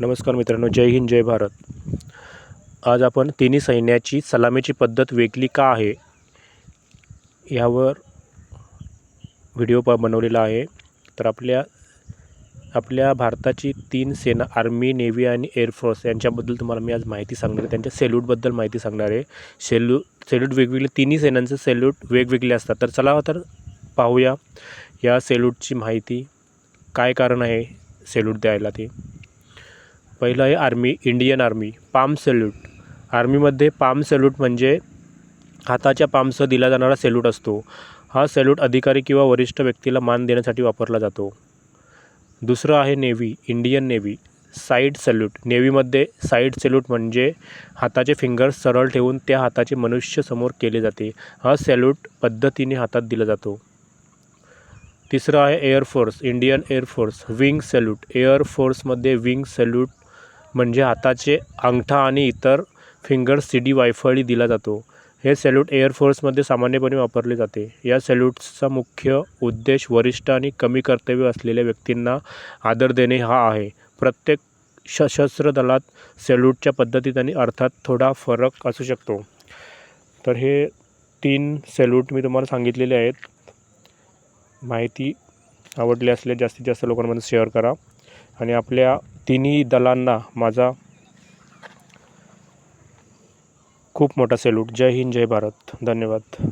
नमस्कार मित्रांनो जय हिंद जय भारत. आज आपण तिन्ही सैन्याची सलामीची पद्धत वेगळी का आहे यावर व्हिडिओ प बनवलेला आहे. तर आपल्या आपल्या भारताची तीन सेना आर्मी नेव्ही आणि एअरफोर्स यांच्याबद्दल तुम्हाला मी आज माहिती सांगणार आहे. त्यांच्या सेल्यूटबद्दल माहिती सांगणार आहे. सेल्यू सेल्यूट वेगवेगळे तिन्ही सेनांचे सेल्यूट वेगवेगळे असतात. तर चला तर पाहूया या सेल्यूटची माहिती काय कारण आहे सेल्यूट द्यायला ते. पहिलं आहे army Indian army palm salute. आर्मीमध्ये palm salute म्हणजे हाताच्या पामसह दिला जाणारा सेल्यूट असतो. हा सेल्यूट अधिकारी किंवा वरिष्ठ व्यक्तीला मान देण्यासाठी वापरला जातो. दुसरं आहे navy Indian navy side salute. नेव्हीमध्ये side salute म्हणजे हाताचे फिंगर्स सरळ ठेवून त्या हाताचे मनुष्य समोर केले जाते. हा सॅल्यूट पद्धतीने हातात दिला जातो. तिसरं आहे air force Indian air force wing salute. एअरफोर्समध्ये wing salute म्हणजे हाताचे अंगठा आणि इतर फिंगर्स सी डी वायफळी दिला जातो. हे सॅल्यूट एअरफोर्समध्ये सामान्यपणे वापरले जाते. या सॅल्यूट्सचा मुख्य उद्देश वरिष्ठ आणि कमी कर्तव्य असलेल्या व्यक्तींना आदर देणे हा आहे. प्रत्येक सशस्त्र दलात सॅल्यूटच्या पद्धतीत आणि अर्थात थोडा फरक असू शकतो. तर हे तीन सॅल्यूट मी तुम्हाला सांगितलेले आहेत. माहिती आवडली असल्यास जास्तीत जास्त लोकांमध्ये शेअर करा आणि आपल्या तिन्ही दलांना माझा खूप मोठा सेल्यूट जय हिंद जय भारत. धन्यवाद.